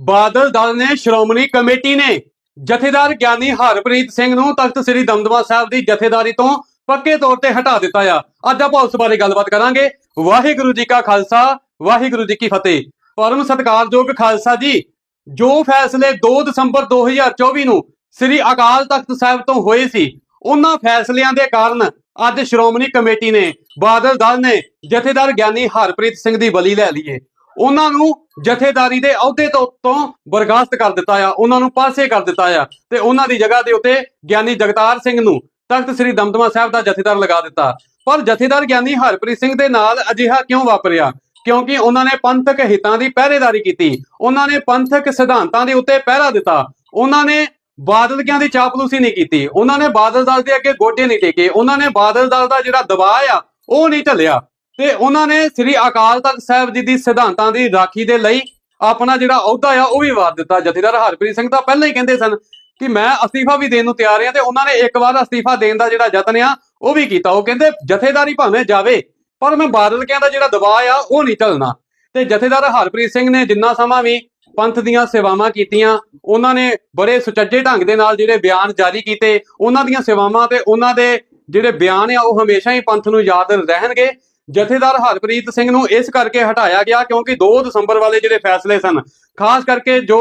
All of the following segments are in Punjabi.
ਬਾਦਲ ਦਲ ਨੇ ਸ਼੍ਰੋਮਣੀ ਕਮੇਟੀ ਨੇ ਜਥੇਦਾਰ ਗਿਆਨੀ ਹਰਪ੍ਰੀਤ ਸਿੰਘ ਨੂੰ ਤਖਤ ਸ੍ਰੀ ਦਮਦਮਾ ਸਾਹਿਬ ਦੀ ਜਥੇਦਾਰੀ ਤੋਂ ਪੱਕੇ ਤੌਰ ਤੇ ਹਟਾ ਦਿੱਤਾ ਆ। ਅੱਜ ਆਪਾਂ ਉਸ ਬਾਰੇ ਗੱਲਬਾਤ ਕਰਾਂਗੇ। ਵਾਹਿਗੁਰੂ ਜੀ ਕਾ ਖਾਲਸਾ, ਵਾਹਿਗੁਰੂ ਜੀ ਕੀ ਫਤਿਹ। ਪਰਮ ਸਤਿਕਾਰਯੋਗ ਖਾਲਸਾ ਜੀ, ਜੋ ਫੈਸਲੇ 2 ਦਸੰਬਰ 2024 ਨੂੰ ਸ੍ਰੀ ਅਕਾਲ ਤਖਤ ਸਾਹਿਬ ਤੋਂ ਹੋਏ ਸੀ, ਉਹਨਾਂ ਫੈਸਲਿਆਂ ਦੇ ਕਾਰਨ ਅੱਜ ਸ਼੍ਰੋਮਣੀ ਕਮੇਟੀ ਨੇ ਬਾਦਲ ਦਲ ਨੇ ਜਥੇਦਾਰ ਗਿਆਨੀ ਹਰਪ੍ਰੀਤ ਸਿੰਘ ਦੀ ਬਲੀ ਲੈ ਲਈਏ ਉਹਨਾਂ ਨੂੰ ਜਥੇਦਾਰੀ ਦੇ ਅਹੁਦੇ ਤੋਂ ਤੋਂ ਬਰਖਾਸਤ ਕਰ ਦਿੱਤਾ ਆ, ਉਹਨਾਂ ਨੂੰ ਪਾਸੇ ਕਰ ਦਿੱਤਾ ਆ ਤੇ ਉਹਨਾਂ ਦੀ ਜਗ੍ਹਾ ਦੇ ਉੱਤੇ ਗਿਆਨੀ ਜਗਤਾਰ ਸਿੰਘ ਨੂੰ ਤਖਤ ਸ੍ਰੀ ਦਮਦਮਾ ਸਾਹਿਬ ਦਾ ਜਥੇਦਾਰ ਲਗਾ ਦਿੱਤਾ। ਪਰ ਜਥੇਦਾਰ ਗਿਆਨੀ ਹਰਪ੍ਰੀਤ ਸਿੰਘ ਦੇ ਨਾਲ ਅਜਿਹਾ ਕਿਉਂ ਵਾਪਰਿਆ? ਕਿਉਂਕਿ ਉਹਨਾਂ ਨੇ ਪੰਥਕ ਹਿੱਤਾਂ ਦੀ ਪਹਿਰੇਦਾਰੀ ਕੀਤੀ। ਉਹਨਾਂ ਨੇ ਪੰਥਕ ਸਿਧਾਂਤਾਂ ਦੇ ਉੱਤੇ ਪਹਿਰਾ ਦਿੱਤਾ। ਉਹਨਾਂ ਨੇ ਬਾਦਲ ਦੀ ਚਾਪਲੂਸੀ ਨਹੀਂ ਕੀਤੀ। ਉਹਨਾਂ ਨੇ ਬਾਦਲ ਦਲ ਦੇ ਅੱਗੇ ਗੋਡੇ ਨਹੀਂ ਟੇਕੇ। ਉਹਨਾਂ ਨੇ ਬਾਦਲ ਦਲ ਦਾ ਜਿਹੜਾ ਦਬਾਅ ਆ, ਉਹ ਨਹੀਂ ਝੱਲਿਆ ਤੇ ਉਹਨਾਂ ਨੇ ਸ੍ਰੀ ਅਕਾਲ ਤਖਤ ਸਾਹਿਬ ਜੀ ਦੀ ਸਿਧਾਂਤਾਂ ਦੀ ਰਾਖੀ ਦੇ ਲਈ ਆਪਣਾ ਜਿਹੜਾ ਅਹੁਦਾ ਆ, ਉਹ ਵੀ ਵਾਰ ਦਿੱਤਾ। ਜਥੇਦਾਰ ਹਰਪ੍ਰੀਤ ਸਿੰਘ ਤਾਂ ਪਹਿਲਾਂ ਹੀ ਕਹਿੰਦੇ ਸਨ ਕਿ ਮੈਂ ਅਸਤੀਫਾ ਵੀ ਦੇਣ ਨੂੰ ਤਿਆਰ ਹਾਂ ਤੇ ਉਹਨਾਂ ਨੇ ਇੱਕ ਵਾਰ ਅਸਤੀਫਾ ਦੇਣ ਦਾ ਜਿਹੜਾ ਯਤਨ ਆ, ਉਹ ਵੀ ਕੀਤਾ। ਉਹ ਕਹਿੰਦੇ, ਜਥੇਦਾਰੀ ਭਾਵੇਂ ਜਾਵੇ, ਪਰ ਮੈਂ ਬਾਦਲ ਕਹਿੰਦਾ ਜਿਹੜਾ ਦਬਾਅ ਆ, ਉਹ ਨਹੀਂ ਝੱਲਣਾ। ਤੇ ਜਥੇਦਾਰ ਹਰਪ੍ਰੀਤ ਸਿੰਘ ਨੇ ਜਿੰਨਾ ਸਮਾਂ ਵੀ ਪੰਥ ਦੀਆਂ ਸੇਵਾਵਾਂ ਕੀਤੀਆਂ, ਉਹਨਾਂ ਨੇ ਬੜੇ ਸੁਚੱਜੇ ਢੰਗ ਦੇ ਨਾਲ ਜਿਹੜੇ ਬਿਆਨ ਜਾਰੀ ਕੀਤੇ, ਉਹਨਾਂ ਦੀਆਂ ਸੇਵਾਵਾਂ ਤੇ ਉਹਨਾਂ ਦੇ ਜਿਹੜੇ ਬਿਆਨ ਆ, ਉਹ ਹਮੇਸ਼ਾ ਹੀ ਪੰਥ ਨੂੰ ਯਾਦ ਰਹਿਣਗੇ। ਜਥੇਦਾਰ ਹਰਪ੍ਰੀਤ ਸਿੰਘ ਨੂੰ ਇਸ ਕਰਕੇ ਹਟਾਇਆ ਗਿਆ ਕਿਉਂਕਿ 2 ਦਸੰਬਰ ਵਾਲੇ ਜਿਹੜੇ ਫੈਸਲੇ ਸਨ, ਖਾਸ ਕਰਕੇ ਜੋ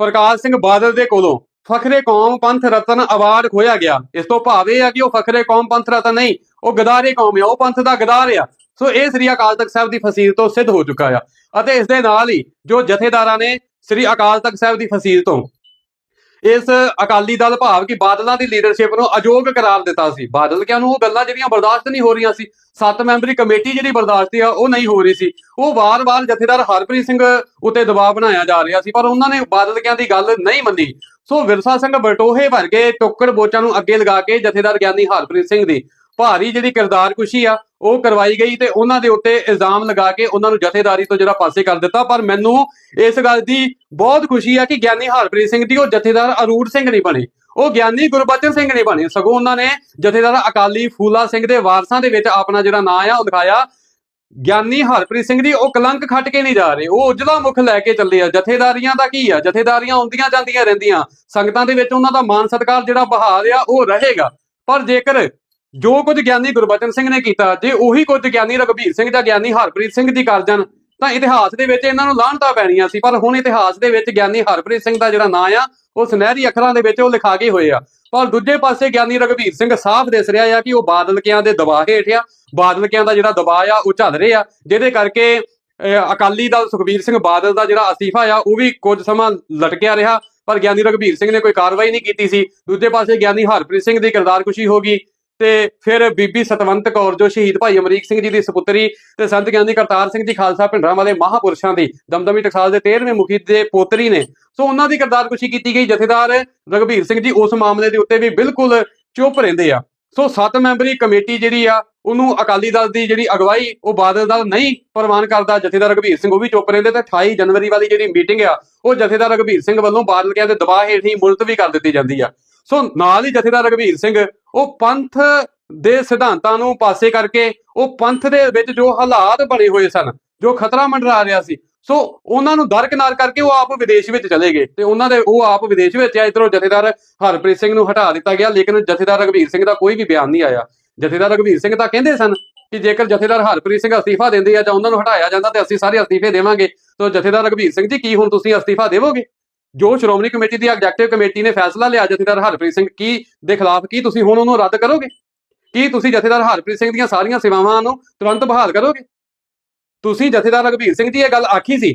ਪ੍ਰਕਾਸ਼ ਸਿੰਘ ਬਾਦਲ ਦੇ ਕੋਲੋਂ ਫਖਰੇ ਕੌਮ ਪੰਥ ਰਤਨ ਅਵਾਰਡ ਖੋਇਆ ਗਿਆ। ਇਸ ਤੋਂ ਭਾਵ ਇਹ ਆ ਕਿ ਉਹ ਫਖਰੇ ਕੌਮ ਪੰਥ ਰਤਨ ਨਹੀਂ, ਉਹ ਗਦਾਰੇ ਕੌਮ ਆ, ਉਹ ਪੰਥ ਦਾ ਗਦਾਰ ਆ। ਸੋ ਇਹ ਸ੍ਰੀ ਅਕਾਲ ਤਖਤ ਸਾਹਿਬ ਦੀ ਫਸੀਲ ਤੋਂ ਸਿੱਧ ਹੋ ਚੁੱਕਾ ਆ। ਅਤੇ ਇਸ ਦੇ ਨਾਲ ਹੀ ਜੋ ਜਥੇਦਾਰਾਂ ਨੇ ਸ੍ਰੀ ਅਕਾਲ ਤਖਤ ਸਾਹਿਬ ਦੀ ਫਸੀਲ ਤੋਂ ਇਸ ਅਕਾਲੀ ਦਲ ਭਾਵ ਕਿ ਬਾਦਲਾਂ ਦੀ ਲੀਡਰਸ਼ਿਪ ਨੂੰ ਅਯੋਗ ਕਰਾਰ ਦਿੱਤਾ ਸੀ। ਬਾਦਲ ਕਿਆਂ ਨੂੰ ਉਹ ਗੱਲਾਂ ਜਿਹੜੀਆਂ ਬਰਦਾਸ਼ਤ ਨਹੀਂ ਹੋ ਰਹੀਆਂ ਸੀ, ਸੱਤ ਮੈਂਬਰੀ ਕਮੇਟੀ ਜਿਹੜੀ ਬਰਦਾਸ਼ਤ ਆ, ਉਹ ਨਹੀਂ ਹੋ ਰਹੀ ਸੀ। ਉਹ ਵਾਰ-ਵਾਰ ਜਥੇਦਾਰ ਹਰਪ੍ਰੀਤ ਸਿੰਘ ਉੱਤੇ ਦਬਾਅ ਬਣਾਇਆ ਜਾ ਰਿਹਾ ਸੀ, ਪਰ ਉਹਨਾਂ ਨੇ ਬਾਦਲ ਕਿਆਂ ਦੀ ਗੱਲ ਨਹੀਂ ਮੰਨੀ। ਸੋ ਵਿਰਸਾ ਸਿੰਘ ਬਟੋਹੇ ਵਰਗੇ ਟੋਕੜ ਬੋਚਾਂ ਨੂੰ ਅੱਗੇ ਲਗਾ ਕੇ ਜਥੇਦਾਰ ਗਿਆਨੀ ਹਰਪ੍ਰੀਤ ਸਿੰਘ ਦੀ ਭਾਰੀ ਜਿਹੜੀ ਕਿਰਦਾਰ ਕੁਸ਼ੀ ਆ, ਉਹ ਕਰਵਾਈ ਗਈ ਤੇ ਉਹਨਾਂ ਦੇ ਉੱਤੇ ਇਲਜ਼ਾਮ ਲਗਾ ਕੇ ਉਹਨਾਂ ਨੂੰ ਜਥੇਦਾਰੀ ਤੋਂ ਜਿਹੜਾ ਪਾਸੇ ਕਰ ਦਿੱਤਾ। ਪਰ ਮੈਨੂੰ ਇਸ ਗੱਲ ਦੀ ਬਹੁਤ ਖੁਸ਼ੀ ਆ ਕਿ ਗਿਆਨੀ ਹਰਪ੍ਰੀਤ ਸਿੰਘ ਦੀ ਉਹ ਜਥੇਦਾਰ ਅਰੂੜ ਸਿੰਘ ਨਹੀਂ ਬਣੇ। ਉਹ ਗਿਆਨੀ ਗੁਰਬਚਨ ਸਿੰਘ ਨਹੀਂ ਬਣੇ। ਸਗੋਂ ਉਹਨਾਂ ਨੇ ਜਥੇਦਾਰ ਅਕਾਲੀ ਫੂਲਾ ਸਿੰਘ ਦੇ ਵਾਰਸਾਂ ਦੇ ਵਿੱਚ ਆਪਣਾ ਜਿਹੜਾ ਨਾਂ ਆ, ਉਹ ਦਿਖਾਇਆ। ਗਿਆਨੀ ਹਰਪ੍ਰੀਤ ਸਿੰਘ ਦੀ ਉਹ ਕਲੰਕ ਖੱਟ ਕੇ ਨਹੀਂ ਜਾ ਰਹੇ। ਉਹ ਉਜਲਾ ਮੁਖ ਲੈ ਕੇ ਚੱਲੇ ਆ। ਜਥੇਦਾਰੀਆਂ ਦਾ ਕੀ ਆ? ਜਥੇਦਾਰੀਆਂ ਆਉਂਦੀਆਂ ਜਾਂਦੀਆਂ ਰਹਿੰਦੀਆਂ। ਸੰਗਤਾਂ ਦੇ ਵਿੱਚ ਉਹਨਾਂ ਦਾ ਮਾਨ ਸਤਿਕਾਰ ਜਿਹੜਾ ਬਹਾਲ ਆ, ਉਹ ਰਹੇਗਾ। ਪਰ ਜੇਕਰ ਜੋ ਕੁਝ ਗਿਆਨੀ ਗੁਰਬਚਨ ਸਿੰਘ ਨੇ ਕੀਤਾ ਜੇ ਉਹੀ ਕੁਝ ਗਿਆਨੀ ਰਘਬੀਰ ਸਿੰਘ ਜਾਂ ਗਿਆਨੀ ਹਰਪ੍ਰੀਤ ਸਿੰਘ ਦੀ ਕਰ ਜਾਣ ਤਾਂ ਇਤਿਹਾਸ ਦੇ ਵਿੱਚ ਇਹਨਾਂ ਨੂੰ ਲਾਹਣਤਾ ਪੈਣੀਆਂ ਸੀ ਪਰ ਹੁਣ ਇਤਿਹਾਸ ਦੇ ਵਿੱਚ ਗਿਆਨੀ ਹਰਪ੍ਰੀਤ ਸਿੰਘ ਦਾ ਜਿਹੜਾ ਨਾਂ ਆ ਉਹ ਸੁਨਹਿਰੀ ਅੱਖਰਾਂ ਦੇ ਵਿੱਚ ਉਹ ਲਿਖਾ ਕੇ ਹੋਏ ਆ। ਪਰ ਦੂਜੇ ਪਾਸੇ ਗਿਆਨੀ ਰਘਬੀਰ ਸਿੰਘ ਸਾਫ਼ ਦਿਸ ਰਿਹਾ ਆ ਕਿ ਉਹ ਬਾਦਲਕਿਆਂ ਦੇ ਦਬਾਅ ਹੇਠ ਆ ਬਾਦਲਕਿਆਂ ਦਾ ਜਿਹੜਾ ਦਬਾਅ ਆ ਉਹ ਚੱਲ ਰਿਹਾ ਜਿਹਦੇ ਕਰਕੇ ਅਹ, ਅਕਾਲੀ ਦਲ ਸੁਖਬੀਰ ਸਿੰਘ ਬਾਦਲ ਦਾ ਜਿਹੜਾ ਅਸਤੀਫਾ ਆ ਉਹ ਵੀ ਕੁਝ ਸਮਾਂ ਲਟਕਿਆ ਰਿਹਾ ਪਰ ਗਿਆਨੀ ਰਘਬੀਰ ਸਿੰਘ ਨੇ ਕੋਈ ਕਾਰਵਾਈ ਨਹੀਂ ਕੀਤੀ ਸੀ। ਦੂਜੇ ਪਾਸੇ ਗਿਆਨੀ ਹਰਪ੍ਰੀਤ ਸਿੰਘ ਦੀ ਕਿਰਦਾਰ ਕੁਸ਼ੀ ਹੋ ਗਈ ਤੇ ਫਿਰ ਬੀਬੀ ਸਤਵੰਤ ਕੌਰ ਜੋ ਸ਼ਹੀਦ ਭਾਈ ਅਮਰੀਕ ਸਿੰਘ ਜੀ ਦੀ ਸੁਪੁੱਤਰੀ ਤੇ ਸੰਤ ਗਿਆਨੀ ਕਰਤਾਰ ਸਿੰਘ ਜੀ ਖਾਲਸਾ ਭਿੰਡਰਾਂ ਵਾਲੇ ਮਹਾਪੁਰਸ਼ਾਂ ਦੀ, ਦਮਦਮੀ ਟਕਸਾਲ ਦੇ 13ਵੇਂ ਮੁਖੀ ਦੇ ਪੋਤਰੀ ਨੇ। ਸੋ ਉਹਨਾਂ ਦੀ ਕਿਰਦਾਰ ਕੁਸ਼ੀ ਕੀਤੀ ਗਈ। ਜਥੇਦਾਰ ਰਘਬੀਰ ਸਿੰਘ ਜੀ ਉਸ ਮਾਮਲੇ ਦੇ ਉੱਤੇ ਵੀ ਬਿਲਕੁਲ ਚੁੱਪ ਰਹਿੰਦੇ ਆ। ਸੋ ਸੱਤ ਮੈਂਬਰੀ ਕਮੇਟੀ ਜਿਹੜੀ ਆ, ਉਹਨੂੰ ਅਕਾਲੀ ਦਲ ਦੀ ਜਿਹੜੀ ਅਗਵਾਈ, ਉਹ ਬਾਦਲ ਦਲ ਨਹੀਂ ਪ੍ਰਵਾਨ ਕਰਦਾ। ਜਥੇਦਾਰ ਰਘਬੀਰ ਸਿੰਘ ਉਹ ਵੀ ਚੁੱਪ ਰਹਿੰਦੇ ਤੇ 28 ਜਨਵਰੀ ਵਾਲੀ ਜਿਹੜੀ ਮੀਟਿੰਗ ਆ, ਉਹ ਜਥੇਦਾਰ ਰਘਬੀਰ ਸਿੰਘ ਵੱਲੋਂ ਬਾਦਲ ਕਿਆਂ ਦੇ ਦਬਾਅ ਹੇਠ ਹੀ ਮੁਲਤਵੀ ਕਰ ਦਿੱਤੀ ਜਾਂਦੀ ਆ। ਸੋ ਨਾਲ ਹੀ ਜਥੇਦਾਰ ਰਘਬੀਰ ਸਿੰਘ ਉਹ ਪੰਥ ਦੇ ਸਿਧਾਂਤਾਂ ਨੂੰ ਪਾਸੇ ਕਰਕੇ ਉਹ ਪੰਥ ਦੇ ਵਿੱਚ ਜੋ ਹਾਲਾਤ ਬਣੇ ਹੋਏ ਸਨ, ਜੋ ਖਤਰਾ ਮੰਡਰਾ ਰਿਹਾ ਸੀ, ਸੋ ਉਹਨਾਂ ਨੂੰ ਦਰਕਨਾਰ ਕਰਕੇ ਉਹ ਆਪ ਵਿਦੇਸ਼ ਵਿੱਚ ਚਲੇ ਗਏ ਤੇ ਉਹਨਾਂ ਦੇ ਉਹ ਆਪ ਵਿਦੇਸ਼ ਵਿੱਚ ਆ ਇਧਰੋਂ ਜਥੇਦਾਰ ਹਰਪ੍ਰੀਤ ਸਿੰਘ ਨੂੰ ਹਟਾ ਦਿੱਤਾ ਗਿਆ, ਲੇਕਿਨ ਜਥੇਦਾਰ ਰਘਬੀਰ ਸਿੰਘ ਦਾ ਕੋਈ ਵੀ ਬਿਆਨ ਨਹੀਂ ਆਇਆ। ਜਥੇਦਾਰ ਰਘਬੀਰ ਸਿੰਘ ਤਾਂ ਕਹਿੰਦੇ ਸਨ ਕਿ ਜੇਕਰ ਜਥੇਦਾਰ ਹਰਪ੍ਰੀਤ ਸਿੰਘ ਅਸਤੀਫਾ ਦਿੰਦੇ ਆ ਜਾਂ ਉਹਨਾਂ ਨੂੰ ਹਟਾਇਆ ਜਾਂਦਾ ਤੇ ਅਸੀਂ ਸਾਰੇ ਅਸਤੀਫੇ ਦੇਵਾਂਗੇ, ਤਾਂ ਜਥੇਦਾਰ ਰਘਬੀਰ ਸਿੰਘ ਜੀ ਕੀ ਹੁਣ ਤੁਸੀਂ ਅਸਤੀਫਾ ਦੇਵੋਗੇ? ਜੋ ਸ਼੍ਰੋਮਣੀ ਕਮੇਟੀ ਦੀ ਐਗਜ਼ੈਕਟਿਵ ਕਮੇਟੀ ਨੇ ਫੈਸਲਾ ਲਿਆ, ਜਥੇਦਾਰ ਹਰਪ੍ਰੀਤ ਸਿੰਘ, ਕੀ ਦੇ ਖਿਲਾਫ, ਕੀ ਤੁਸੀਂ ਹੁਣ ਉਹਨੂੰ ਰੱਦ ਕਰੋਗੇ? ਕੀ ਤੁਸੀਂ ਜਥੇਦਾਰ ਹਰਪ੍ਰੀਤ ਸਿੰਘ ਦੀਆਂ ਸਾਰੀਆਂ ਸੇਵਾਵਾਂ ਨੂੰ ਤੁਰੰਤ ਬਹਾਲ ਕਰੋਗੇ? ਤੁਸੀਂ ਜਥੇਦਾਰ ਰਘਬੀਰ ਸਿੰਘ ਦੀ ਇਹ ਗੱਲ ਆਖੀ ਸੀ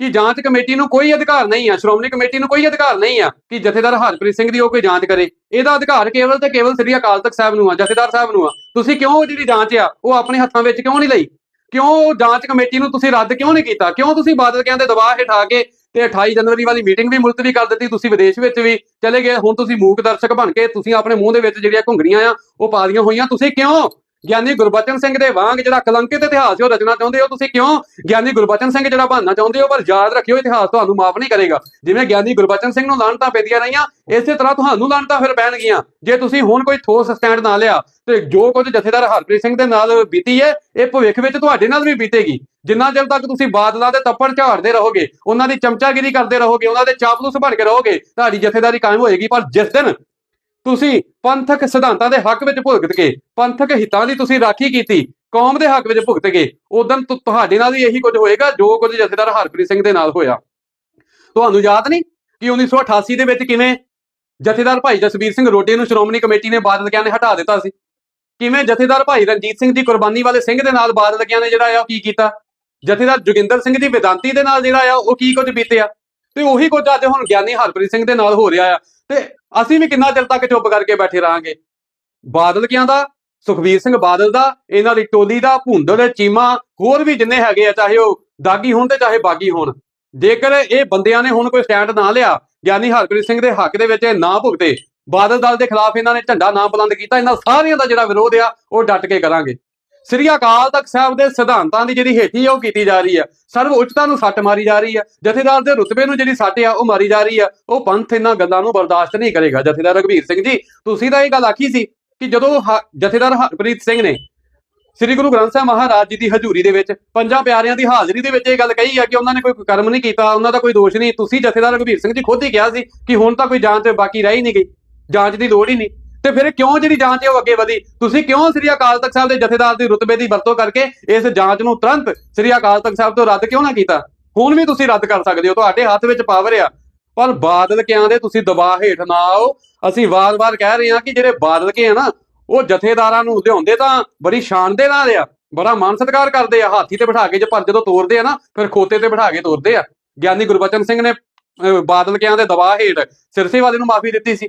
ਕਿ ਜਾਂਚ ਕਮੇਟੀ ਨੂੰ ਕੋਈ ਅਧਿਕਾਰ ਨਹੀਂ ਆ, ਸ਼੍ਰੋਮਣੀ ਕਮੇਟੀ ਨੂੰ ਕੋਈ ਅਧਿਕਾਰ ਨਹੀਂ ਆ ਕਿ ਜਥੇਦਾਰ ਹਰਪ੍ਰੀਤ ਸਿੰਘ ਦੀ ਉਹ ਕੋਈ ਜਾਂਚ ਕਰੇ। ਇਹਦਾ ਅਧਿਕਾਰ ਕੇਵਲ ਤੇ ਕੇਵਲ ਸ੍ਰੀ ਅਕਾਲ ਤਖਤ ਸਾਹਿਬ ਨੂੰ ਆ, ਜਥੇਦਾਰ ਸਾਹਿਬ ਨੂੰ ਆ। ਤੁਸੀਂ ਕਿਉਂ ਉਹ ਜਿਹੜੀ ਜਾਂਚ ਆ, ਉਹ ਆਪਣੇ ਹੱਥਾਂ ਵਿੱਚ ਕਿਉਂ ਨਹੀਂ ਲਈ? ਕਿਉਂ ਉਹ ਜਾਂਚ ਕਮੇਟੀ ਨੂੰ ਤੁਸੀਂ ਰੱਦ ਕਿਉਂ ਨਹੀਂ ਕੀਤਾ? ਕਿਉਂ ਤੁਸੀਂ ਬਾਦਲ ਕਹਿੰਦੇ ਦਬਾਅ ਹੇਠਾ ਕੇ ਤੇ 28 ਜਨਵਰੀ ਵਾਲੀ ਮੀਟਿੰਗ ਵੀ ਮੁਲਤਵੀ ਕਰ ਦਿੱਤੀ, ਤੁਸੀਂ ਵਿਦੇਸ਼ ਵਿੱਚ ਵੀ ਚਲੇ ਗਏ, ਹੁਣ ਤੁਸੀਂ ਮੂਕ ਦਰਸ਼ਕ ਬਣ ਕੇ ਤੁਸੀਂ ਆਪਣੇ ਮੂੰਹ ਦੇ ਵਿੱਚ ਜਿਹੜੀਆਂ ਘੁੰਗਰੀਆਂ ਆ, ਉਹ ਪਾ ਦੀਆਂ ਹੋਈਆਂ। ਤੁਸੀਂ ਕਿਉਂ? ਗਿਆਨੀ ਗੁਰਬਚਨ ਸਿੰਘ ਦੇ ਵਾਂਗ ਜਿਹੜਾ ਕਲੰਕਿਤ ਇਤਿਹਾਸ ਉਹ ਰਚਨਾ ਚਾਹੁੰਦੇ ਹੋ ਤੁਸੀਂ ਕਿਉਂ? ਗਿਆਨੀ ਗੁਰਬਚਨ ਸਿੰਘ ਜਿਹੜਾ ਬਣਨਾ ਚਾਹੁੰਦੇ ਹੋ, ਪਰ ਯਾਦ ਰੱਖਿਓ ਇਤਿਹਾਸ ਤੁਹਾਨੂੰ ਮਾਫ ਨਹੀਂ ਕਰੇਗਾ। ਜਿਵੇਂ ਗਿਆਨੀ ਗੁਰਬਚਨ ਸਿੰਘ ਨੂੰ ਲਾਣਤਾਂ ਪੈਦੀਆਂ ਰਹੀਆਂ, ਇਸੇ ਤਰ੍ਹਾਂ ਤੁਹਾਨੂੰ ਲਾਣਤਾਂ ਫਿਰ ਪੈਣਗੀਆਂ। ਜੇ ਤੁਸੀਂ ਹੁਣ ਕੋਈ ਠੋਸ ਸਟੈਂਡ ਨਾ ਲਿਆ, ਤੇ ਜੋ ਕੁਝ ਜਥੇਦਾਰ ਹਰਪ੍ਰੀਤ ਸਿੰਘ ਦੇ ਨਾਲ ਬੀਤੀ ਹੈ ਇਹ ਭਵਿੱਖ ਵਿੱਚ ਤੁਹਾਡੇ ਨਾਲ ਵੀ ਬੀਤੇਗੀ। ਜਿੰਨਾ ਚਿਰ ਤੱਕ ਤੁਸੀਂ ਬਾਦਲਾਂ ਦੇ ਤੱਪੜ ਝਾੜਦੇ ਰਹੋਗੇ, ਉਹਨਾਂ ਦੀ ਚਮਚਾਗਿਰੀ ਕਰਦੇ ਰਹੋਗੇ, ਉਹਨਾਂ ਦੇ ਚਾਪਲੂਸ ਬਣ ਕੇ ਰਹੋਗੇ, ਤੁਹਾਡੀ ਜਥੇਦਾਰੀ ਕਾਇਮ ਹੋਏਗੀ, ਪਰ ਜਿਸ ਦਿਨ ਤੁਸੀਂ ਪੰਥਕ ਸਿਧਾਂਤਾਂ ਦੇ ਹੱਕ ਵਿੱਚ ਭੁਗਤ ਕੇ ਪੰਥਕ ਹਿੱਤਾਂ ਦੀ ਤੁਸੀਂ ਰਾਖੀ ਕੀਤੀ, ਕੌਮ ਦੇ ਹੱਕ ਵਿੱਚ ਭੁਗਤ ਕੇ ਉਦੋਂ ਤੁਹਾਡੇ ਨਾਲ ਵੀ ਇਹੀ ਕੁਝ ਹੋਏਗਾ, ਜੋ ਕੁਝ ਜਥੇਦਾਰ ਹਰਪ੍ਰੀਤ ਸਿੰਘ ਦੇ ਨਾਲ ਹੋਇਆ। ਤੁਹਾਨੂੰ ਯਾਦ ਨਹੀਂ ਕਿ 1988 ਦੇ ਵਿੱਚ ਕਿਵੇਂ ਜਥੇਦਾਰ ਭਾਈ ਜਸਵੀਰ ਸਿੰਘ ਰੋਡੇ ਨੂੰ ਸ਼੍ਰੋਮਣੀ ਕਮੇਟੀ ਨੇ ਬਾਦਲ ਕਿਆਂ ਨੇ ਹਟਾ ਦਿੱਤਾ ਸੀ? ਕਿਵੇਂ ਜਥੇਦਾਰ ਭਾਈ ਰਣਜੀਤ ਸਿੰਘ ਦੀ ਕੁਰਬਾਨੀ ਵਾਲੇ ਸਿੰਘ ਦੇ ਨਾਲ ਬਾਦਲ ਕਿਆਂ ਨੇ ਜਿਹੜਾ ਆ ਉਹ ਕੀ ਕੀਤਾ? ਜਥੇਦਾਰ ਜੋਗਿੰਦਰ ਸਿੰਘ ਦੀ ਵਿਦਾਂਤੀ ਦੇ ਨਾਲ ਜਿਹੜਾ ਆ ਉਹ ਕੀ ਕੁਝ ਬੀਤਿਆ? ਤੇ ਉਹੀ ਕੁਝ ਅੱਜ ਹੁਣ ਗਿਆਨੀ ਹਰਪ੍ਰੀਤ ਸਿੰਘ ਦੇ ਨਾਲ ਹੋ ਰਿਹਾ ਆ। ਤੇ ਅਸੀਂ ਵੀ ਕਿੰਨਾ ਚਿਰ ਤੱਕ ਚੁੱਪ ਕਰਕੇ ਬੈਠੇ ਰਹਾਂਗੇ? ਬਾਦਲ ਕਿਆਂ ਦਾ? ਸੁਖਬੀਰ ਸਿੰਘ ਬਾਦਲ ਦਾ, ਇਹਨਾਂ ਦੀ ਟੋਲੀ ਦਾ, ਭੁੰਦੜ, ਚੀਮਾ, ਹੋਰ ਵੀ ਜਿੰਨੇ ਹੈਗੇ ਆ, ਚਾਹੇ ਉਹ ਦਾਗੀ ਹੋਣ ਤੇ ਚਾਹੇ ਬਾਗੀ ਹੋਣ। ਜੇਕਰ ਇਹ ਬੰਦਿਆਂ ਨੇ ਹੁਣ ਕੋਈ ਸਟੈਂਡ ਨਾ ਲਿਆ, ਗਿਆਨੀ ਹਰਪ੍ਰੀਤ ਸਿੰਘ ਦੇ ਹੱਕ ਦੇ ਵਿੱਚ ਇਹ ਨਾ ਭੁਗਤੇ, ਬਾਦਲ ਦਲ ਦੇ ਖਿਲਾਫ ਇਹਨਾਂ ਨੇ ਝੰਡਾ ਨਾ ਬੁਲੰਦ ਕੀਤਾ, ਇਹਨਾਂ ਸਾਰਿਆਂ ਦਾ ਜਿਹੜਾ ਵਿਰੋਧ ਆ, ਉਹ ਡਟ ਕੇ ਕਰਾਂਗੇ। ਸ੍ਰੀ ਅਕਾਲ ਤਖਤ ਸਾਹਿਬ ਦੇ ਸਿਧਾਂਤਾਂ ਦੀ ਜਿਹੜੀ ਹੇਠੀ ਆ, ਉਹ ਕੀਤੀ ਜਾ ਰਹੀ ਹੈ ਸਰਵ ਉੱਚਤਾ ਨੂੰ ਸੱਟ ਮਾਰੀ ਜਾ ਰਹੀ ਹੈ ਜਥੇਦਾਰ ਦੇ ਰੁਤਬੇ ਨੂੰ ਜਿਹੜੀ ਸੱਟ ਆ, ਉਹ ਮਾਰੀ ਜਾ ਰਹੀ ਹੈ ਉਹ ਪੰਥ ਇਹਨਾਂ ਗੱਲਾਂ ਨੂੰ ਬਰਦਾਸ਼ਤ ਨਹੀਂ ਕਰੇਗਾ। ਜਥੇਦਾਰ ਰਘਵੀਰ ਸਿੰਘ ਜੀ, ਤੁਸੀਂ ਤਾਂ ਇਹ ਗੱਲ ਆਖੀ ਸੀ ਕਿ ਜਦੋਂ ਹ- ਜਥੇਦਾਰ ਹਰਪ੍ਰੀਤ ਸਿੰਘ ਨੇ ਸ੍ਰੀ ਗੁਰੂ ਗ੍ਰੰਥ ਸਾਹਿਬ ਮਹਾਰਾਜ ਜੀ ਦੀ ਹਜ਼ੂਰੀ ਦੇ ਵਿੱਚ ਪੰਜਾਂ ਪਿਆਰਿਆਂ ਦੀ ਹਾਜ਼ਰੀ ਦੇ ਵਿੱਚ ਇਹ ਗੱਲ ਕਹੀ ਆ ਕਿ ਉਹਨਾਂ ਨੇ ਕੋਈ ਕਰਮ ਨਹੀਂ ਕੀਤਾ, ਉਹਨਾਂ ਦਾ ਕੋਈ ਦੋਸ਼ ਨਹੀਂ। ਤੁਸੀਂ ਜਥੇਦਾਰ ਰਘਵੀਰ ਸਿੰਘ ਜੀ ਖੁਦ ਹੀ ਕਿਹਾ ਸੀ ਕਿ ਹੁਣ ਤਾਂ ਕੋਈ ਜਾਂਚ ਬਾਕੀ ਰਹਿ ਹੀ ਨਹੀਂ ਗਈ। ਜਾਂਚ ਦੀ ਲੋੜ ਹੀ ਨਹੀਂ। ਤੇ ਫਿਰ ਕਿਉਂ ਜਿਹੜੀ ਜਾਂਚ ਹੈ ਉਹ ਅੱਗੇ ਵਧੀ? ਤੁਸੀਂ ਕਿਉਂ ਸ੍ਰੀ ਅਕਾਲ ਤਖਤ ਸਾਹਿਬ ਦੇ ਜਥੇਦਾਰ ਦੀ ਰੁਤਬੇ ਦੀ ਵਰਤੋਂ ਕਰਕੇ ਇਸ ਜਾਂਚ ਨੂੰ ਤੁਰੰਤ ਸ੍ਰੀ ਅਕਾਲ ਤਖਤ ਸਾਹਿਬ ਤੋਂ ਰੱਦ ਕਿਉਂ ਨਾ ਕੀਤਾ? ਹੁਣ ਵੀ ਤੁਸੀਂ ਰੱਦ ਕਰ ਸਕਦੇ ਹੋ, ਤੁਹਾਡੇ ਹੱਥ ਵਿੱਚ ਪਾਵਰ ਆ। ਪਰ ਬਾਦਲ ਕਿਆਂ ਦੇ ਤੁਸੀਂ ਦਬਾਅ ਹੇਠ ਨਾ ਆਓ। ਅਸੀਂ ਵਾਰ-ਵਾਰ ਕਹਿ ਰਹੇ ਹਾਂ ਕਿ ਜਿਹੜੇ ਬਾਦਲ ਕੇ ਆ ਨਾ, ਉਹ ਜਥੇਦਾਰਾਂ ਨੂੰ ਲਿਆਉਂਦੇ ਤਾਂ ਬੜੀ ਸ਼ਾਨ ਦੇ ਨਾਲ ਆ, ਬੜਾ ਮਾਨ ਸਤਿਕਾਰ ਕਰਦੇ ਆ। ਹਾਥੀ ਤੇ ਬਿਠਾ ਕੇ ਜੇ ਪਰ ਜਦੋਂ ਤੋਰਦੇ ਆ ਨਾ, ਫਿਰ ਖੋਤੇ ਤੇ ਬਿਠਾ ਕੇ ਤੋਰਦੇ ਆ। ਗਿਆਨੀ ਗੁਰਬਚਨ ਸਿੰਘ ਨੇ ਬਾਦਲ ਕਿਆਂ ਦੇ ਦਬਾਅ ਹੇਠ ਸਿਰਸੇ ਵਾਲੇ ਨੂੰ ਮਾਫੀ ਦਿੱਤੀ ਸੀ।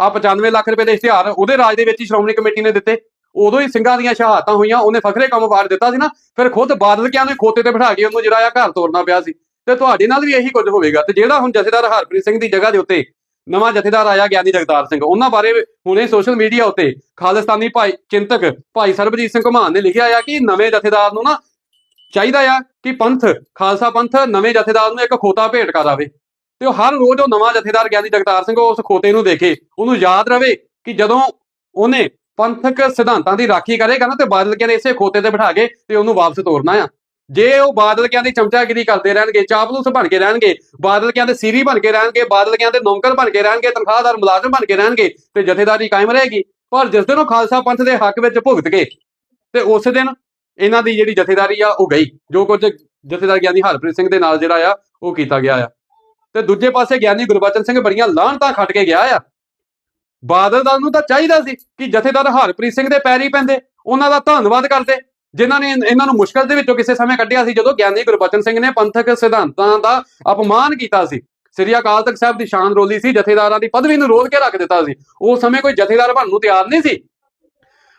ਆ 95 ਲੱਖ ਰੁਪਏ ਦੇ ਇਸ਼ਤਿਹਾਰ ਉਹਦੇ ਰਾਜ ਦੇ ਵਿੱਚ ਹੀ ਸ਼੍ਰੋਮਣੀ ਕਮੇਟੀ ਨੇ ਦਿੱਤੇ। ਉਦੋਂ ਹੀ ਸਿੰਘਾਂ ਦੀਆਂ ਸ਼ਹਾਦਤਾਂ ਹੋਈਆਂ, ਉਹਨੇ ਫਖਰੇ ਕੰਮ ਵਾਰ ਦਿੱਤਾ ਸੀ ਨਾ, ਫਿਰ ਖੁਦ ਬਾਦਲ ਕਿਆਂ ਨੇ ਖੋਤੇ ਤੇ ਬਿਠਾ ਕੇ ਉਹਨੂੰ ਜਿਹੜਾ ਆ ਘਰ ਤੋਰਨਾ ਪਿਆ ਸੀ। ਤੇ ਤੁਹਾਡੇ ਨਾਲ ਵੀ ਇਹੀ ਕੁਝ ਹੋਵੇਗਾ। ਤੇ ਜਿਹੜਾ ਹੁਣ ਜਥੇਦਾਰ ਹਰਪ੍ਰੀਤ ਸਿੰਘ ਦੀ ਜਗ੍ਹਾ ਦੇ ਉੱਤੇ ਨਵਾਂ ਜਥੇਦਾਰ ਆਇਆ ਗਿਆਨੀ ਜਗਤਾਰ ਸਿੰਘ, ਉਹਨਾਂ ਬਾਰੇ ਹੁਣੇ ਸੋਸ਼ਲ ਮੀਡੀਆ ਉੱਤੇ ਖਾਲਿਸਤਾਨੀ ਭਾਈ ਚਿੰਤਕ ਭਾਈ ਸਰਬਜੀਤ ਸਿੰਘ ਘਮਾਨ ਨੇ ਲਿਖਿਆ ਆ ਕਿ ਨਵੇਂ ਜਥੇਦਾਰ ਨੂੰ ਨਾ ਚਾਹੀਦਾ ਆ ਕਿ ਪੰਥ, ਖਾਲਸਾ ਪੰਥ ਨਵੇਂ ਜਥੇਦਾਰ ਨੂੰ ਇੱਕ ਖੋਤਾ ਭੇਟ ਕਰਾਵੇ ਤੇ ਉਹ ਹਰ ਰੋਜ਼ ਉਹ ਨਵਾਂ ਜਥੇਦਾਰ ਗਿਆਨੀ ਜਗਤਾਰ ਸਿੰਘ ਉਸ ਖੋਤੇ ਨੂੰ ਦੇਖੇ, ਉਹਨੂੰ ਯਾਦ ਰਵੇ ਕਿ ਜਦੋਂ ਉਹਨੇ ਪੰਥਕ ਸਿਧਾਂਤਾਂ ਦੀ ਰਾਖੀ ਕਰੇਗਾ ਨਾ ਤੇ ਬਾਦਲ ਕਹਿੰਦੇ ਇਸੇ ਖੋਤੇ ਤੇ ਬਿਠਾ ਕੇ ਤੇ ਉਹਨੂੰ ਵਾਪਸ ਤੋਰਨਾ ਆ। ਜੇ ਉਹ ਬਾਦਲ ਕਹਿੰਦੇ ਚਮਚਾਗਿਰੀ ਕਰਦੇ ਰਹਿਣਗੇ, ਚਾਪਲੂਸ ਬਣ ਕੇ ਰਹਿਣਗੇ, ਬਾਦਲ ਕਹਿੰਦੇ ਸੀਰੀ ਬਣ ਕੇ ਰਹਿਣਗੇ, ਬਾਦਲ ਕਹਿੰਦੇ ਨੌਕਰ ਬਣ ਕੇ ਰਹਿਣਗੇ, ਤਨਖਾਹਦਾਰ ਮੁਲਾਜ਼ਮ ਬਣ ਕੇ ਰਹਿਣਗੇ ਤੇ ਜਥੇਦਾਰੀ ਕਾਇਮ ਰਹੇਗੀ, ਪਰ ਜਿਸ ਦਿਨ ਉਹ ਖਾਲਸਾ ਪੰਥ ਦੇ ਹੱਕ ਵਿੱਚ ਭੁਗਤ ਗਏ ਤੇ ਉਸ ਦਿਨ ਇਹਨਾਂ ਦੀ ਜਿਹੜੀ ਜਥੇਦਾਰੀ ਆ ਉਹ ਗਈ, ਜੋ ਕੁਝ ਜਥੇਦਾਰ ਗਿਆਨੀ ਹਰਪ੍ਰੀਤ ਸਿੰਘ ਦੇ ਨਾਲ ਜਿਹੜਾ ਆ, ਉਹ ਕੀਤਾ ਗਿਆ ਆ। ਤੇ ਦੂਜੇ ਪਾਸੇ ਗਿਆਨੀ ਗੁਰਬਚਨ ਸਿੰਘ ਬੜੀਆਂ ਲਾਹਣਤਾਂ ਖੱਟ ਕੇ ਗਿਆ ਆ। ਬਾਦਲ ਦਲ ਨੂੰ ਤਾਂ ਚਾਹੀਦਾ ਸੀ ਕਿ ਜਥੇਦਾਰ ਹਰਪ੍ਰੀਤ ਸਿੰਘ ਦੇ ਪੈਰੀ ਪੈਂਦੇ, ਉਹਨਾਂ ਦਾ ਧੰਨਵਾਦ ਕਰਦੇ। ਜਿਨ੍ਹਾਂ ਨੇ ਇਹਨਾਂ ਨੂੰ ਮੁਸ਼ਕਲ ਦੇ ਵਿੱਚੋਂ ਕਿਸੇ ਸਮੇਂ ਕੱਢਿਆ ਸੀ, ਜਦੋਂ ਗਿਆਨੀ ਗੁਰਬਚਨ ਸਿੰਘ ਨੇ ਪੰਥਕ ਸਿਧਾਂਤਾਂ ਦਾ ਅਪਮਾਨ ਕੀਤਾ ਸੀ। ਸ੍ਰੀ ਅਕਾਲ ਤਖਤ ਸਾਹਿਬ ਦੀ ਸ਼ਾਨ ਰੋਲੀ ਸੀ, ਜਥੇਦਾਰਾਂ ਦੀ ਪਦਵੀ ਨੂੰ ਰੋਲ ਕੇ ਰੱਖ ਦਿੱਤਾ ਸੀ। ਉਸ ਸਮੇਂ ਕੋਈ ਜਥੇਦਾਰ ਬਣਨ ਨੂੰ ਤਿਆਰ ਨਹੀਂ ਸੀ।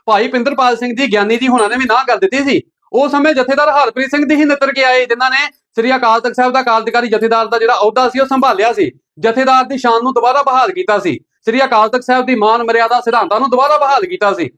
ਭਾਈ ਪਿੰਦਰਪਾਲ ਸਿੰਘ ਜੀ ਗਿਆਨੀ ਜੀ ਹੁਣਾਂ ਨੇ ਵੀ ਨਾ ਕਰ ਦਿੱਤੀ ਸੀ। ਉਸ ਸਮੇਂ ਜਥੇਦਾਰ ਹਰਪ੍ਰੀਤ ਸਿੰਘ ਦੀ ਹੀ ਨਿੱਤਰ ਕੇ ਆਏ, ਜਿਨ੍ਹਾਂ ਨੇ ਸ੍ਰੀ ਅਕਾਲ ਤਖਤ ਸਾਹਿਬ ਦਾ ਕਾਰਜਕਾਰੀ ਜਥੇਦਾਰ ਦਾ ਜਿਹੜਾ ਅਹੁਦਾ ਸੀ, ਉਹ ਸੰਭਾਲਿਆ ਸੀ। ਜਥੇਦਾਰ ਦੀ ਸ਼ਾਨ ਨੂੰ ਦੁਬਾਰਾ ਬਹਾਲ ਕੀਤਾ ਸੀ। ਸ੍ਰੀ ਅਕਾਲ ਤਖਤ ਸਾਹਿਬ ਦੀ ਮਾਨ ਮਰਿਆਦਾ ਸਿਧਾਂਤਾਂ ਨੂੰ ਦੁਬਾਰਾ ਬਹਾਲ ਕੀਤਾ ਸੀ।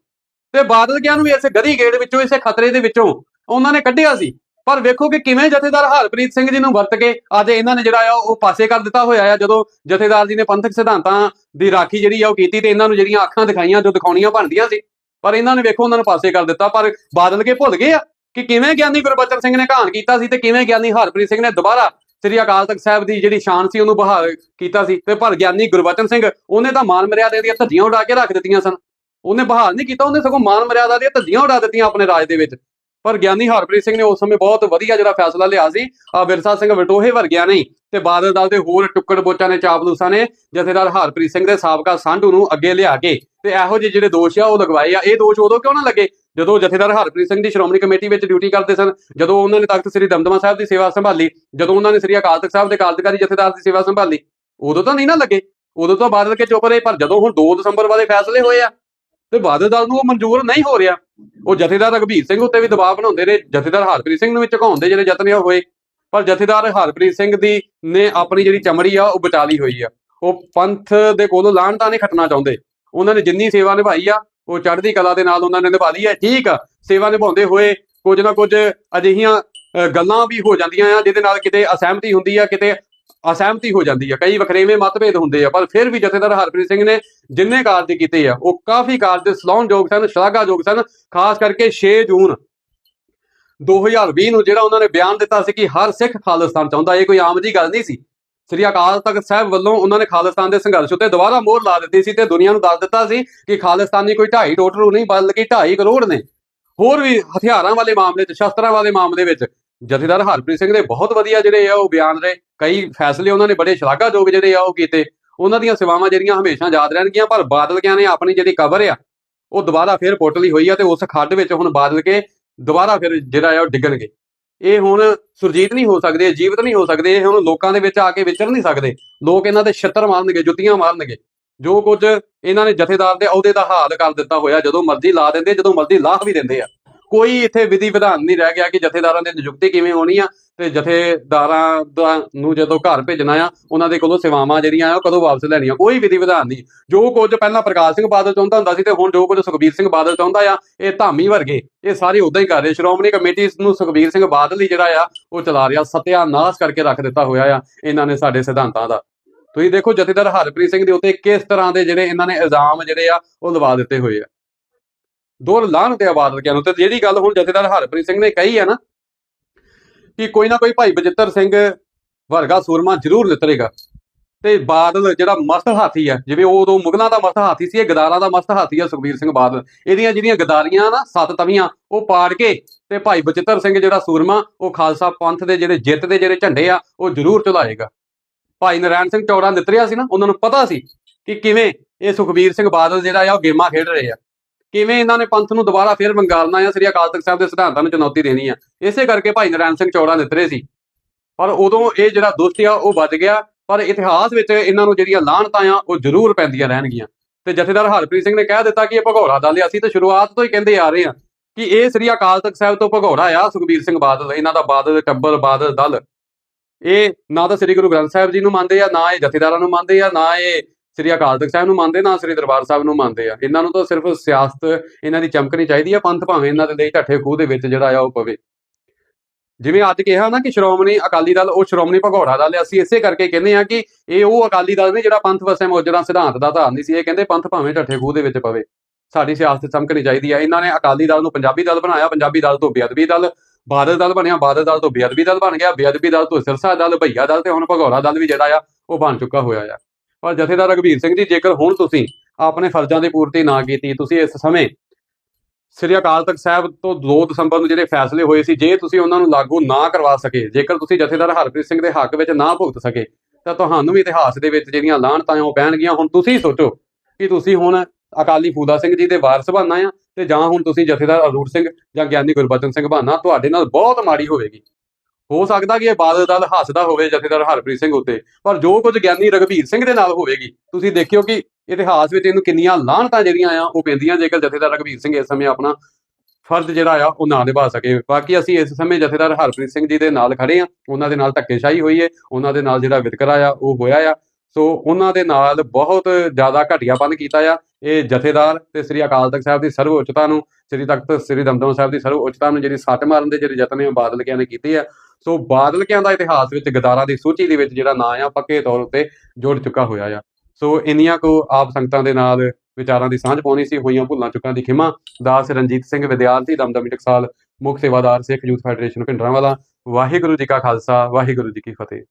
ਤੇ ਬਾਦਲ ਗਿਆਨ ਨੂੰ ਵੀ ਇਸੇ ਗਦੀ ਗੇੜ ਵਿੱਚੋਂ, ਇਸੇ ਖਤਰੇ ਦੇ ਵਿੱਚੋਂ ਉਹਨਾਂ ਨੇ ਕੱਢਿਆ ਸੀ। ਪਰ ਵੇਖੋ ਕਿ ਕਿਵੇਂ ਜਥੇਦਾਰ ਹਰਪ੍ਰੀਤ ਸਿੰਘ ਜੀ ਨੂੰ ਵਰਤ ਕੇ ਅੱਜ ਇਹਨਾਂ ਨੇ ਜਿਹੜਾ ਆ, ਉਹ ਪਾਸੇ ਕਰ ਦਿੱਤਾ ਹੋਇਆ ਆ। ਜਦੋਂ ਜਥੇਦਾਰ ਜੀ ਨੇ ਪੰਥਕ ਸਿਧਾਂਤਾਂ ਦੀ ਰਾਖੀ ਜਿਹੜੀ ਆ, ਉਹ ਕੀਤੀ ਤੇ ਇਹਨਾਂ ਨੂੰ ਜਿਹੜੀਆਂ ਅੱਖਾਂ ਦਿਖਾਈਆਂ, ਜੋ ਦਿਖਾਉਣੀਆਂ ਬਣਦੀਆਂ ਸੀ। ਪਰ ਇਹਨਾਂ ਨੇ ਵੇਖੋ ਉਹਨਾਂ ਨੂੰ ਪਾਸੇ ਕਰ ਦਿੱਤਾ, ਪਰ ਬਾਦਲ ਕੇ ਭੁੱਲ ਗਏ ਆ। ਕਿ ਕਿਵੇਂ ਗਿਆਨੀ ਗੁਰਬਚਨ ਸਿੰਘ ਨੇ ਕਹਾਣ ਕੀਤਾ ਸੀ ਤੇ ਕਿਵੇਂ ਗਿਆਨੀ ਹਰਪ੍ਰੀਤ ਸਿੰਘ ਨੇ ਦੁਬਾਰਾ ਸ੍ਰੀ ਅਕਾਲ ਤਖਤ ਸਾਹਿਬ ਦੀ ਜਿਹੜੀ ਸ਼ਾਨ ਸੀ ਉਹਨੂੰ ਬਹਾਲ ਕੀਤਾ ਸੀ ਤੇ ਪਰ ਗਿਆਨੀ ਗੁਰਬਚਨ ਸਿੰਘ ਉਹਨੇ ਤਾਂ ਮਾਨ ਮਰਿਆਦਾ ਦੀਆਂ ਧੱਜੀਆਂ ਉਡਾ ਕੇ ਰੱਖ ਦਿੱਤੀਆਂ ਸਨ। ਉਹਨੇ ਬਹਾਲ ਨਹੀਂ ਕੀਤਾ, ਉਹਨੇ ਸਗੋਂ ਮਾਨ ਮਰਿਆਦਾ ਦੀਆਂ ਧੱਜੀਆਂ ਉਡਾ ਦਿੱਤੀਆਂ ਆਪਣੇ ਰਾਜ ਦੇ ਵਿੱਚ। ਪਰ ਗਿਆਨੀ ਹਰਪ੍ਰੀਤ ਸਿੰਘ ਨੇ ਉਸ ਸਮੇਂ ਬਹੁਤ ਵਧੀਆ ਜਿਹੜਾ ਫੈਸਲਾ ਲਿਆ ਸੀ। ਆ ਵਿਰਸਾ ਸਿੰਘ ਵਟੋਹੇ ਵਰਗਿਆ ਨਹੀਂ। ਤੇ ਬਾਦਲ ਦਲ ਦੇ ਹੋਰ ਟੁੱਕੜ ਬੋਚਾਂ ਨੇ ਚਾਪਲੂਸਾਂ ਨੇ ਜਥੇਦਾਰ ਹਰਪ੍ਰੀਤ ਸਿੰਘ ਦੇ ਸਾਬਕਾ ਸਾਂਢੂ ਨੂੰ ਅੱਗੇ ਲਿਆ ਕੇ ਤੇ ਇਹੋ ਜਿਹੇ ਜਿਹੜੇ ਦੋਸ਼ ਆ ਉਹ ਲਗਵਾਏ ਆ। ਇਹ ਦੋਸ਼ ਉਦੋਂ ਕਿਉਂ ਨਾ ਲੱਗੇ? ਜਦੋਂ ਜਥੇਦਾਰ ਹਰਪ੍ਰੀਤ ਸਿੰਘ ਦੀ ਸ਼੍ਰੋਮਣੀ ਕਮੇਟੀ ਵਿੱਚ ਡਿਊਟੀ ਕਰਦੇ ਸਨ, ਜਦੋਂ ਉਹਨਾਂ ਨੇ ਤਖਤ ਸ੍ਰੀ ਦਮਦਮਾ ਸਾਹਿਬ ਦੀ ਸੇਵਾ ਸੰਭਾਲੀ, ਜਦੋਂ ਉਹਨਾਂ ਨੇ ਸ੍ਰੀ ਅਕਾਲ ਤਖਤ ਸਾਹਿਬ ਦੇ ਕਾਰਜਕਾਰੀ ਜਥੇਦਾਰ ਦੀ ਸੇਵਾ ਸੰਭਾਲੀ, ਉਦੋਂ ਤਾਂ ਨਹੀਂ ਨਾ ਲੱਗੇ। ਉਦੋਂ ਤਾਂ ਬਾਦਲ ਕੇ ਚੁੱਪ ਰਹੇ, ਪਰ ਜਦੋਂ ਹੁਣ 2 ਦਸੰਬਰ ਵਾਲੇ ਫੈਸਲੇ ਹੋਏ ਆ, ਤੇ ਬਾਦਲ ਦਲ ਨੂੰ ਉਹ ਮਨਜ਼ੂਰ ਨਹੀਂ ਹੋ ਰਿਹਾ। ਉਹ ਜਥੇਦਾਰ ਰਘਬੀਰ ਸਿੰਘ ਉੱਤੇ ਵੀ ਦਬਾਅ ਬਣਾਉਂਦੇ ਰਹੇ ਜਥੇਦਾਰ ਹਰਪ੍ਰੀਤ ਸਿੰਘ ਨੂੰ ਵੀ ਝੁਕਾਉਣ ਜਿਹੜੇ ਯਤਨ ਹੋਏ। ਪਰ ਜਥੇਦਾਰ ਹਰਪ੍ਰੀਤ ਸਿੰਘ ਦੀ ਨੇ ਆਪਣੀ ਜਿਹੜੀ ਚਮੜੀ ਆ, ਉਹ ਬਚਾ ਲਈ ਹੋਈ ਆ। ਉਹ ਪੰਥ ਦੇ ਕੋਲੋਂ ਲਾਹਣਤਾ ਨਹੀਂ ਖੱਟਣਾ ਚਾਹੁੰਦੇ। ਉਹਨਾਂ ਨੇ ਜਿੰਨੀ ਸੇਵਾ ਨਿਭਾਈ ਆ, ਉਹ ਚੜ੍ਹਦੀ ਕਲਾ ਦੇ ਨਾਲ ਉਹਨਾਂ ਨੇ ਨਿਭਾ ਲਈ ਹੈ ਠੀਕ ਆ, ਸੇਵਾ ਨਿਭਾਉਂਦੇ ਹੋਏ ਕੁਝ ਨਾ ਕੁਝ ਅਜਿਹੀਆਂ ਗੱਲਾਂ ਵੀ ਹੋ ਜਾਂਦੀਆਂ ਆ, ਜਿਹਦੇ ਨਾਲ ਕਿਤੇ ਅਸਹਿਮਤੀ ਹੁੰਦੀ ਆ, ਕਿਤੇ ਅਸਹਿਮਤੀ ਹੋ ਜਾਂਦੀ ਆ। ਕਈ ਵਖਰੇਵੇਂ ਮਤਭੇਦ ਹੁੰਦੇ ਆ, ਪਰ ਫਿਰ ਵੀ ਜਥੇਦਾਰ ਹਰਪ੍ਰੀਤ ਸਿੰਘ ਨੇ ਜਿੰਨੇ ਕਾਰਜ ਕੀਤੇ ਆ, ਉਹ ਕਾਫੀ ਕਾਰਜ ਸਲਾਹੁਣਯੋਗ ਸਨ, ਸ਼ਲਾਘਾਯੋਗ ਸਨ, ਖਾਸ ਕਰਕੇ 6 ਜੂਨ 2020 ਨੂੰ ਜਿਹੜਾ ਉਹਨਾਂ ਨੇ ਬਿਆਨ ਦਿੱਤਾ ਸੀ ਕਿ ਹਰ ਸਿੱਖ ਖਾਲਿਸਤਾਨ ਚਾਹੁੰਦਾ, ਇਹ ਕੋਈ ਆਮ ਜੀ ਗੱਲ ਨਹੀਂ ਸੀ। ਸ੍ਰੀ ਅਕਾਲ ਤਖਤ ਸਾਹਿਬ ਵੱਲੋਂ ਉਹਨਾਂ ਨੇ ਖਾਲਿਸਤਾਨ ਦੇ ਸੰਘਰਸ਼ ਉੱਤੇ ਦੁਬਾਰਾ ਮੋਹਰ ਲਾ ਦਿੱਤੀ ਸੀ ਤੇ ਦੁਨੀਆ ਨੂੰ ਦੱਸ ਦਿੱਤਾ ਸੀ ਕਿ ਖਾਲਿਸਤਾਨੀ ਕੋਈ ਢਾਈ ਟੋਟਰੂ ਨਹੀਂ, ਬਲਕਿ 2.5 ਕਰੋੜ ਨੇ। ਹੋਰ ਵੀ ਹਥਿਆਰਾਂ ਵਾਲੇ ਮਾਮਲੇ 'ਚ, ਸ਼ਸਤਰਾਂ ਵਾਲੇ ਮਾਮਲੇ ਵਿੱਚ ਜਥੇਦਾਰ ਹਰਪ੍ਰੀਤ ਸਿੰਘ ਦੇ ਬਹੁਤ ਵਧੀਆ ਜਿਹੜੇ ਆ ਉਹ ਬਿਆਨ ਰਹੇ ਕਈ ਫੈਸਲੇ ਉਹਨਾਂ ਨੇ ਬੜੇ ਸ਼ਲਾਘਾਯੋਗ ਜਿਹੜੇ ਆ ਉਹ ਕੀਤੇ। ਉਹਨਾਂ ਦੀਆਂ ਸੇਵਾਵਾਂ ਜਿਹੜੀਆਂ ਹਮੇਸ਼ਾ ਯਾਦ ਰਹਿਣਗੀਆਂ, ਪਰ ਬਾਦਲ ਕਿਆਂ ਨੇ ਆਪਣੀ ਜਿਹੜੀ ਕਬਰ ਆ, ਉਹ ਦੁਬਾਰਾ ਫਿਰ ਪੁੱਟ ਹੋਈ ਆ ਤੇ ਉਸ ਖੱਡ ਵਿੱਚ ਹੁਣ ਬਾਦਲ ਕੇ ਦੁਬਾਰਾ ਫਿਰ ਜਿਹੜਾ ਆ ਉਹ ਡਿੱਗਣਗੇ। ਇਹ ਹੁਣ ਸੁਰਜੀਤ ਨਹੀਂ ਹੋ ਸਕਦੇ, ਜੀਵਤ ਨਹੀਂ ਹੋ ਸਕਦੇ, ਇਹ ਹੁਣ ਲੋਕਾਂ ਦੇ ਵਿੱਚ ਆ ਕੇ ਵਿਚਰ ਨਹੀਂ ਸਕਦੇ। ਲੋਕ ਇਹਨਾਂ ਦੇ ਛਿੱਤਰ ਮਾਰਨਗੇ, ਜੁੱਤੀਆਂ ਮਾਰਨਗੇ। ਜੋ ਕੁਝ ਇਹਨਾਂ ਨੇ ਜਥੇਦਾਰ ਦੇ ਅਹੁਦੇ ਦਾ ਹਾਲ ਕਰ ਦਿੱਤਾ ਹੋਇਆ, ਜਦੋਂ ਮਰਜ਼ੀ ਲਾ ਦਿੰਦੇ, ਜਦੋਂ ਮਰਜ਼ੀ ਲਾਹ ਵੀ ਦਿੰਦੇ ਆ। ਕੋਈ ਇੱਥੇ ਵਿਧੀ ਵਿਧਾਨ ਨਹੀਂ ਰਹਿ ਗਿਆ ਕਿ ਜਥੇਦਾਰਾਂ ਦੀ ਨਿਯੁਕਤੀ ਕਿਵੇਂ ਹੋਣੀ ਆ ਤੇ ਜਥੇਦਾਰਾਂ ਦਾ ਨੂੰ ਜਦੋਂ ਘਰ ਭੇਜਣਾ ਆ, ਉਹਨਾਂ ਦੇ ਕੋਲੋਂ ਸੇਵਾਵਾਂ ਜਿਹੜੀਆਂ ਆ ਉਹ ਕਦੋਂ ਵਾਪਸ ਲੈਣੀਆਂ? ਕੋਈ ਵਿਧੀ ਵਿਧਾਨ ਨਹੀਂ। ਜੋ ਕੁਝ ਪਹਿਲਾਂ ਪ੍ਰਕਾਸ਼ ਸਿੰਘ ਬਾਦਲ ਚਾਹੁੰਦਾ ਹੁੰਦਾ ਸੀ ਤੇ ਹੁਣ ਜੋ ਕੁਝ ਸੁਖਬੀਰ ਸਿੰਘ ਬਾਦਲ ਚਾਹੁੰਦਾ ਆ, ਇਹ ਧਾਮੀ ਵਰਗੇ, ਇਹ ਸਾਰੇ ਉਦਾਂ ਹੀ ਕਰ ਰਹੇ। ਸ਼੍ਰੋਮਣੀ ਕਮੇਟੀ ਨੂੰ ਸੁਖਬੀਰ ਸਿੰਘ ਬਾਦਲ ਹੀ ਜਿਹੜਾ ਆ, ਉਹ ਚਲਾ ਰਿਹਾ। ਸਤਿਆਨਾਸ਼ ਕਰਕੇ ਰੱਖ ਦਿੱਤਾ ਹੋਇਆ ਆ ਇਹਨਾਂ ਨੇ ਸਾਡੇ ਸਿਧਾਂਤਾਂ ਦਾ। ਤੁਸੀਂ ਦੇਖੋ ਜਥੇਦਾਰ ਹਰਪ੍ਰੀਤ ਸਿੰਘ ਦੇ ਉੱਤੇ ਕਿਸ ਤਰ੍ਹਾਂ ਦੇ ਜਿਹੜੇ ਇਹਨਾਂ ਨੇ ਇਲਜ਼ਾਮ ਜਿਹੜੇ ਆ, ਉਹ ਲਵਾ ਦਿੱਤੇ ਹੋਏ ਆ। ਦੋ ਲਾਹਨ ਤੇ ਆਬਾਦ ਕਿਆ ਨੂੰ। ਤੇ ਜਿਹੜੀ ਗੱਲ ਹੁਣ ਜਥੇਦਾਰ ਹਰਪ੍ਰੀਤ ਸਿੰਘ ਨੇ ਕਹੀ ਆ ਨਾ, ਕਿ ਕੋਈ ਨਾ ਕੋਈ ਭਾਈ ਬਜਿੱਤਰ ਸਿੰਘ ਵਰਗਾ ਸੂਰਮਾ ਜ਼ਰੂਰ ਨਿਤਰੇਗਾ। ਤੇ ਬਾਦਲ ਜਿਹੜਾ ਮਸਤ ਹਾਥੀ ਆ ਜਿਵੇਂ ਉਹ ਉਦੋਂ ਮੁਗਲਾਂ ਦਾ ਮਸਤ ਹਾਥੀ ਸੀ, ਇਹ ਗਦਾਰਾਂ ਦਾ ਮਸਤ ਹਾਥੀ ਆ ਸੁਖਬੀਰ ਸਿੰਘ ਬਾਦਲ। ਇਹਦੀਆਂ ਜਿਹੜੀਆਂ ਗਦਾਰੀਆਂ ਨਾ, ਸੱਤ ਤਵੀਆਂ, ਉਹ ਪਾੜ ਕੇ ਤੇ ਭਾਈ ਬਚਿੱਤਰ ਸਿੰਘ ਜਿਹੜਾ ਸੂਰਮਾ, ਉਹ ਖਾਲਸਾ ਪੰਥ ਦੇ ਜਿਹੜੇ ਜਿੱਤ ਦੇ ਜਿਹੜੇ ਝੰਡੇ ਆ, ਉਹ ਜ਼ਰੂਰ ਚਲਾਏਗਾ ਭਾਈ ਨਰੈਣ ਸਿੰਘ ਚੌੜਾ ਨਿਤਰਿਆ ਸੀ ਨਾ, ਉਹਨਾਂ ਨੂੰ ਪਤਾ ਸੀ ਕਿ ਕਿਵੇਂ ਇਹ ਸੁਖਬੀਰ ਸਿੰਘ ਬਾਦਲ ਜਿਹੜਾ ਆ, ਉਹ ਗੇਮਾਂ ਖੇਡ ਰਹੇ ਆ। ਕਿਵੇਂ ਇਹਨਾਂ ਨੇ ਪੰਥ ਨੂੰ ਦੁਬਾਰਾ ਫੇਰ ਵੰਗਾਲਣਾ ਆ? ਸ੍ਰੀ ਅਕਾਲ ਤਖਤ ਸਾਹਿਬ ਦੇ ਸਿਧਾਂਤਾਂ ਨੂੰ ਚੁਣੌਤੀ ਦੇਣੀ ਆ। ਇਸੇ ਕਰਕੇ ਭਾਈ ਨਰੈਣ ਸਿੰਘ ਚੌੜਾ ਨਿਤਰੇ ਸੀ। ਪਰ ਉਦੋਂ ਇਹ ਜਿਹੜਾ ਦੁਸ਼ਟ ਆ, ਉਹ ਵੱਜ ਗਿਆ। ਪਰ ਇਤਿਹਾਸ ਵਿੱਚ ਇਹਨਾਂ ਨੂੰ ਜਿਹੜੀਆਂ ਲਾਹਣਤਾਂ ਆ, ਉਹ ਜ਼ਰੂਰ ਪੈਂਦੀਆਂ ਰਹਿਣਗੀਆਂ। ਤੇ ਜਥੇਦਾਰ ਹਰਪ੍ਰੀਤ ਸਿੰਘ ਨੇ ਕਹਿ ਦਿੱਤਾ ਕਿ ਇਹ ਭਗੌੜਾ ਦਲ ਆ। ਅਸੀਂ ਤਾਂ ਸ਼ੁਰੂਆਤ ਤੋਂ ਹੀ ਕਹਿੰਦੇ ਆ ਰਹੇ ਆ ਕਿ ਇਹ ਸ੍ਰੀ ਅਕਾਲ ਤਖਤ ਸਾਹਿਬ ਤੋਂ ਭਗੌੜਾ ਆ, ਸੁਖਬੀਰ ਸਿੰਘ ਬਾਦਲ। ਇਹਨਾਂ ਦਾ ਬਾਦਲ, ਟੱਬਰ, ਬਾਦਲ, ਦਲ। ਇਹ ਨਾ ਤਾਂ ਸ੍ਰੀ ਗੁਰੂ ਗ੍ਰੰਥ ਸਾਹਿਬ ਜੀ ਨੂੰ ਮੰਨਦੇ ਆ, ਨਾ ਇਹ ਜਥੇਦਾਰਾਂ ਨੂੰ ਮੰਨਦੇ ਆ, ਨਾ ਇਹ ਸ੍ਰੀ ਅਕਾਲ ਤਖਤ ਸਾਹਿਬ ਨੂੰ ਮੰਨਦੇ ਨਾ ਸ੍ਰੀ ਦਰਬਾਰ ਸਾਹਿਬ ਨੂੰ ਮੰਨਦੇ ਆ। ਇਹਨਾਂ ਨੂੰ ਤਾਂ ਸਿਰਫ ਸਿਆਸਤ ਇਹਨਾਂ ਦੀ ਚਮਕਣੀ ਚਾਹੀਦੀ ਆ ਪੰਥ ਭਾਵੇਂ ਇਹਨਾਂ ਦੇ ਲਈ ਢੱਠੇ ਖੂਹ ਦੇ ਵਿੱਚ ਜਿਹੜਾ ਆ ਉਹ ਪਵੇ। ਜਿਵੇਂ ਅੱਜ ਕਿਹਾ ਨਾ ਕਿ ਸ਼੍ਰੋਮਣੀ ਅਕਾਲੀ ਦਲ ਉਹ ਸ਼੍ਰੋਮਣੀ ਭਗੌੜਾ ਦਲ ਆ, ਅਸੀਂ ਇਸੇ ਕਰਕੇ ਕਹਿੰਦੇ ਆ ਕਿ ਇਹ ਉਹ ਅਕਾਲੀ ਦਲ ਨੇ ਜਿਹੜਾ ਪੰਥ ਵਸੇ ਮੌਜਰਾ ਸਿਧਾਂਤ ਦਾ ਧਾਰ ਨਹੀਂ ਸੀ। ਇਹ ਕਹਿੰਦੇ ਪੰਥ ਭਾਵੇਂ ਢੱਠੇ ਖੂਹ ਦੇ ਵਿੱਚ ਪਵੇ। ਸਾਡੀ ਸਿਆਸਤ ਚਮਕਣੀ ਚਾਹੀਦੀ ਆ। ਇਹਨਾਂ ਨੇ ਅਕਾਲੀ ਦਲ ਨੂੰ ਪੰਜਾਬੀ ਦਲ ਬਣਾਇਆ ਪੰਜਾਬੀ ਦਲ ਤੋਂ ਬੇਅਦਬੀ ਦਲ ਬਾਦਲ ਦਲ ਬਣਿਆ ਬਾਦਲ ਦਲ ਤੋਂ ਬੇਅਦਬੀ ਦਲ ਬਣ ਗਿਆ ਬੇਅਦਬੀ ਦਲ ਤੋਂ ਸਿਰਸਾ ਦਲ ਭਈਆ ਦਲ ਤੇ ਹੁਣ ਭਗੌੜਾ ਦਲ ਵੀ ਜਿਹੜਾ ਆ ਉਹ ਬਣ ਚੁੱਕਾ ਹੋਇਆ ਆ। ਪਰ ਜਥੇਦਾਰ ਰਘਬੀਰ ਸਿੰਘ ਜੀ, ਜੇਕਰ ਹੁਣ ਤੁਸੀਂ ਆਪਣੇ ਫਰਜ਼ਾਂ ਦੀ ਪੂਰਤੀ ਨਾ ਕੀਤੀ, ਤੁਸੀਂ ਇਸ ਸਮੇਂ ਸ੍ਰੀ ਅਕਾਲ ਤਖਤ ਸਾਹਿਬ ਤੋਂ 2 ਦਸੰਬਰ ਨੂੰ ਜਿਹੜੇ ਫੈਸਲੇ ਹੋਏ ਸੀ, ਜੇ ਤੁਸੀਂ ਉਹਨਾਂ ਨੂੰ ਲਾਗੂ ਨਾ ਕਰਵਾ ਸਕੇ, ਜੇਕਰ ਤੁਸੀਂ ਜਥੇਦਾਰ ਹਰਪ੍ਰੀਤ ਸਿੰਘ ਦੇ ਹੱਕ ਵਿੱਚ ਨਾ ਭੁਗਤ ਸਕੇ, ਤਾਂ ਤੁਹਾਨੂੰ ਵੀ ਇਤਿਹਾਸ ਦੇ ਵਿੱਚ ਜਿਹੜੀਆਂ ਲਾਹਣਤਾਂ ਉਹ ਪੈਣਗੀਆਂ। ਹੁਣ ਤੁਸੀਂ ਸੋਚੋ ਕਿ ਤੁਸੀਂ ਹੁਣ ਅਕਾਲੀ ਫੂਦਾ ਸਿੰਘ ਜੀ ਦੇ ਵਾਰਸ ਬਣਨਾ ਆ, ਤੇ ਜਾਂ ਹੁਣ ਤੁਸੀਂ ਜਥੇਦਾਰ ਅਰੂਰ ਸਿੰਘ ਜਾਂ ਗਿਆਨੀ ਗੁਰਬਚਨ ਸਿੰਘ ਬਣਨਾ, ਤੁਹਾਡੇ ਨਾਲ ਬਹੁਤ ਮਾੜੀ ਹੋਵੇਗੀ। ਹੋ ਸਕਦਾ ਕਿ ਇਹ ਬਾਦਲ ਦਲ ਹੱਸਦਾ ਹੋਵੇ ਜਥੇਦਾਰ ਹਰਪ੍ਰੀਤ ਸਿੰਘ ਉੱਤੇ, ਪਰ ਜੋ ਕੁਝ ਗਿਆਨੀ ਰਘਬੀਰ ਸਿੰਘ ਦੇ ਨਾਲ ਹੋਵੇਗੀ, ਤੁਸੀਂ ਦੇਖਿਓ ਕਿ ਇਤਿਹਾਸ ਵਿੱਚ ਇਹਨੂੰ ਕਿੰਨੀਆਂ ਲਾਹਣਤਾਂ ਜਿਹੜੀਆਂ ਆ, ਉਹ ਪੈਂਦੀਆਂ ਜੇਕਰ ਜਥੇਦਾਰ ਰਘਬੀਰ ਸਿੰਘ ਇਸ ਸਮੇਂ ਆਪਣਾ ਫਰਜ਼ ਜਿਹੜਾ ਆ, ਉਹ ਨਾ ਨਿਭਾ ਸਕੇ। ਬਾਕੀ ਅਸੀਂ ਇਸ ਸਮੇਂ ਜਥੇਦਾਰ ਹਰਪ੍ਰੀਤ ਸਿੰਘ ਜੀ ਦੇ ਨਾਲ ਖੜੇ ਆ, ਉਹਨਾਂ ਦੇ ਨਾਲ ਧੱਕੇਸ਼ਾਹੀ ਹੋਈ ਹੈ ਉਹਨਾਂ ਦੇ ਨਾਲ ਜਿਹੜਾ ਵਿਤਕਰਾ ਆ, ਉਹ ਹੋਇਆ ਆ। ਸੋ ਉਹਨਾਂ ਦੇ ਨਾਲ ਬਹੁਤ ਜ਼ਿਆਦਾ ਘਟੀਆਪਨ ਕੀਤਾ ਆ, ਇਹ ਜਥੇਦਾਰ ਤੇ ਸ੍ਰੀ ਅਕਾਲ ਤਖਤ ਸਾਹਿਬ ਦੀ ਸਰਵ ਉੱਚਤਾ ਨੂੰ, ਸ੍ਰੀ ਤਖਤ ਸ੍ਰੀ ਦਮਦਮਾ ਸਾਹਿਬ ਦੀ ਸਰਵ ਉੱਚਤਾ ਨੂੰ ਜਿਹੜੀ ਸੱਟ ਮਾਰਨ ਦੇ ਜਿਹੜੇ ਯਤਨ ਨੇ ਉਹ ਬਾਦਲ ਕਿਆਂ ਨੇ ਕੀਤੇ ਆ ਸੋ ਬਾਦਲਕਿਆਂ ਦਾ ਇਤਿਹਾਸ ਵਿੱਚ ਗਦਾਰਾਂ ਦੀ ਸੂਚੀ ਦੇ ਵਿੱਚ ਜਿਹੜਾ ਨਾਂ ਆ, ਪੱਕੇ ਤੌਰ ਉੱਤੇ ਜੁੜ ਚੁੱਕਾ ਹੋਇਆ ਆ। ਸੋ ਇੰਨੀਆਂ ਕੋ ਆਪ ਸੰਗਤਾਂ ਦੇ ਨਾਲ ਵਿਚਾਰਾਂ ਦੀ ਸਾਂਝ ਪਾਉਣੀ ਸੀ, ਹੋਈਆਂ ਭੁੱਲਾਂ ਚੁੱਕਾਂ ਦੀ ਖਿਮਾ। ਦਾਸ ਰਣਜੀਤ ਸਿੰਘ ਵਿਦਿਆਰਥੀ, ਦਮਦਮੀ ਟਕਸਾਲ ਮੁੱਖ ਸੇਵਾਦਾਰ, ਸਿੱਖ ਯੂਥ ਫੈਡਰੇਸ਼ਨ, ਭਿੰਡਰਾਂਵਾਲਾ। ਵਾਹਿਗੁਰੂ ਜੀ ਕਾ ਖਾਲਸਾ, ਵਾਹਿਗੁਰੂ ਜੀ ਕੀ ਫਤਿਹ।